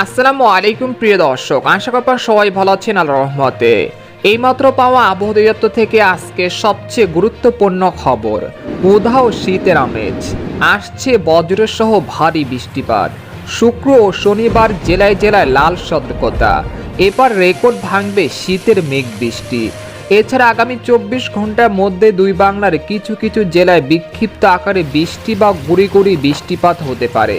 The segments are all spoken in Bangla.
আসসালামু আলাইকুম, প্রিয় দর্শক। আশা করি সবাই ভালো আছেন আল্লাহ রহমতে। এইমাত্র পাওয়া আবহাওয়া থেকে আজকে সবচেয়ে গুরুত্বপূর্ণ খবর উধাও শীতের আমেজ। আসছে বজ্রসহ ভারী বৃষ্টিপাত। শুক্র ও শনিবার জেলায় জেলায় লাল সতর্কতা। এবার রেকর্ড ভাঙবে শীতের মেঘ বৃষ্টি। এছাড়া আগামী চব্বিশ ঘণ্টার মধ্যে দুই বাংলার কিছু কিছু জেলায় বিক্ষিপ্ত আকারে বৃষ্টি বা গুড়ি গুড়ি বৃষ্টিপাত হতে পারে।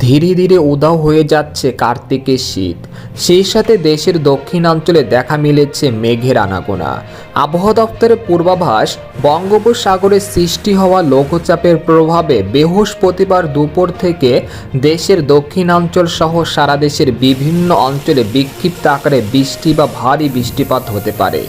ধীরে ধীরে উদাও হয়ে যাচ্ছে কার্তিকের শীত। সেই সাথে দেশের দক্ষিণাঞ্চলে দেখা মিলেছে মেঘের আনাগোনা। আবহাওয়া দপ্তরের পূর্বাভাস, বঙ্গোপসাগরে সৃষ্টি হওয়া লঘুচাপের প্রভাবে বৃহস্পতিবার দুপুর থেকে দেশের দক্ষিণাঞ্চল সহ সারা দেশের বিভিন্ন অঞ্চলে বিক্ষিপ্ত আকারে বৃষ্টি বা ভারী বৃষ্টিপাত হতে পারে।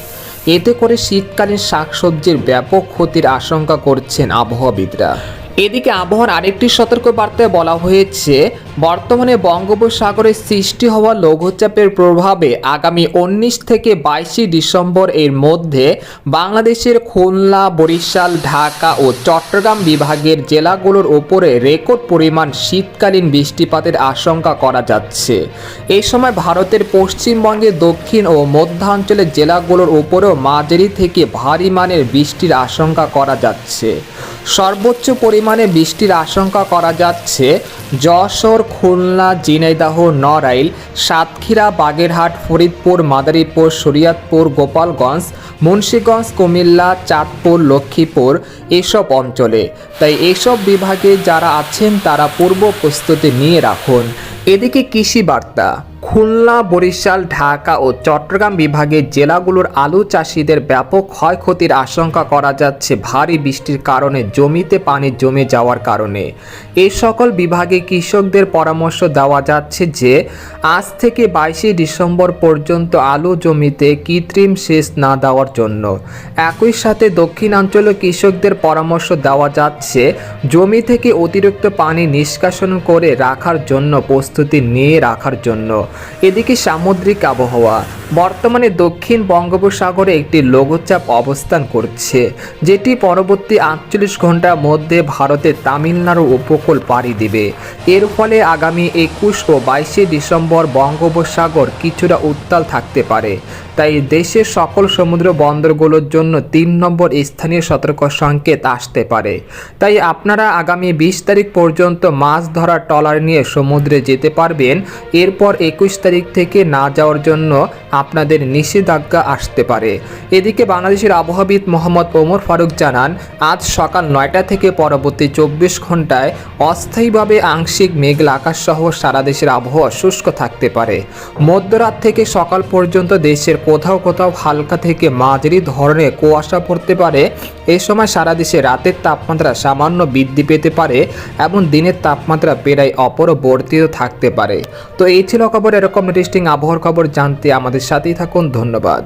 এতে করে শীতকালীন শাকসবজির ব্যাপক ক্ষতির আশঙ্কা করছেন আবহাওয়াবিদরা। এদিকে আবহাওয়ার আরেকটি সতর্ক বার্তায় বলা হয়েছে বর্তমানে বঙ্গোপসাগরে সৃষ্টি হওয়া লঘুচাপের প্রভাবে আগামী উনিশ থেকে বাইশে ডিসেম্বর এর মধ্যে বাংলাদেশের খুলনা, বরিশাল, ঢাকা ও চট্টগ্রাম বিভাগের জেলাগুলোর ওপরে রেকর্ড পরিমাণ শীতকালীন বৃষ্টিপাতের আশঙ্কা করা যাচ্ছে। এই সময় ভারতের পশ্চিমবঙ্গে দক্ষিণ ও মধ্যাঞ্চলের জেলাগুলোর উপরেও মাঝারি থেকে ভারী মানের বৃষ্টির আশঙ্কা করা যাচ্ছে। সর্বোচ্চ পরিমাণে বৃষ্টির আশঙ্কা করা যাচ্ছে যশোর খুলনা জিনাইদাহ নড়াইল, সাতক্ষীরা, বাগেরহাট, ফরিদপুর, মাদারীপুর, শরিয়াতপুর, গোপালগঞ্জ, মুন্সীগঞ্জ, কুমিল্লা, চাঁদপুর, লক্ষ্মীপুর এসব অঞ্চলে। তাই এসব বিভাগে যারা আছেন তারা পূর্ব প্রস্তুতি নিয়ে রাখুন। এদিকে কৃষি বার্তা। খুলনা, বরিশাল, ঢাকা ও চট্টগ্রাম বিভাগের জেলাগুলোর আলু চাষিদের ব্যাপক ক্ষয়ক্ষতির আশঙ্কা করা যাচ্ছে ভারী বৃষ্টির কারণে জমিতে পানি জমে যাওয়ার কারণে। এই সকল বিভাগে কৃষকদের পরামর্শ দেওয়া যাচ্ছে যে, আজ থেকে বাইশে ডিসেম্বর পর্যন্ত আলু জমিতে কৃত্রিম সেচ না দেওয়ার জন্য। একই সাথে দক্ষিণাঞ্চলে কৃষকদের পরামর্শ দেওয়া যাচ্ছে, জমি থেকে অতিরিক্ত পানি নিষ্কাশন করে রাখার জন্য প্রস্তুতি নিয়ে রাখার জন্য। এদিকে সামুদ্রিক আবহাওয়া। বর্তমানে দক্ষিণ বঙ্গোপসাগরে একটি লঘুচাপ অবস্থান করছে, যেটি পরবর্তী আটচল্লিশ ঘণ্টার মধ্যে ভারতের তামিলনাড়ু উপকূল পাড়ি দেবে। এর ফলে আগামী একুশ ও বাইশে ডিসেম্বর বঙ্গোপসাগর কিছুটা উত্তাল থাকতে পারে। তাই দেশের সকল সমুদ্র বন্দরগুলোর জন্য তিন নম্বর স্থানীয় সতর্ক সংকেত আসতে পারে। তাই আপনারা আগামী বিশ তারিখ পর্যন্ত মাছ ধরার ট্রলার নিয়ে সমুদ্রে যেতে পারবেন। এরপর একুশ তারিখ থেকে না যাওয়ার জন্য আপনাদের নিষেধাজ্ঞা আসতে পারে। এদিকে বাংলাদেশের আবহাওয়াবিদ মোহাম্মদ ওমর ফারুক জানান, আজ সকাল নয়টা থেকে পরবর্তী চব্বিশ ঘন্টায় অস্থায়ীভাবে আংশিক মেঘলা আকাশ সহ সারা দেশের আবহাওয়া শুষ্ক থাকতে পারে। মধ্যরাত থেকে সকাল পর্যন্ত দেশের কোথাও কোথাও হালকা থেকে মাঝারি ধরনের কুয়াশা পড়তে পারে। এ সময় সারা দেশে রাতের তাপমাত্রা সামান্য বৃদ্ধি পেতে পারে এবং দিনের তাপমাত্রা প্রায় অপরবর্তিত থাকতে পারে। তো এই ছিল খবর এরকম ইন্টারেস্টিং আবহাওয়ার খবর। জানতে আমাদের সাথেই থাকুন। ধন্যবাদ।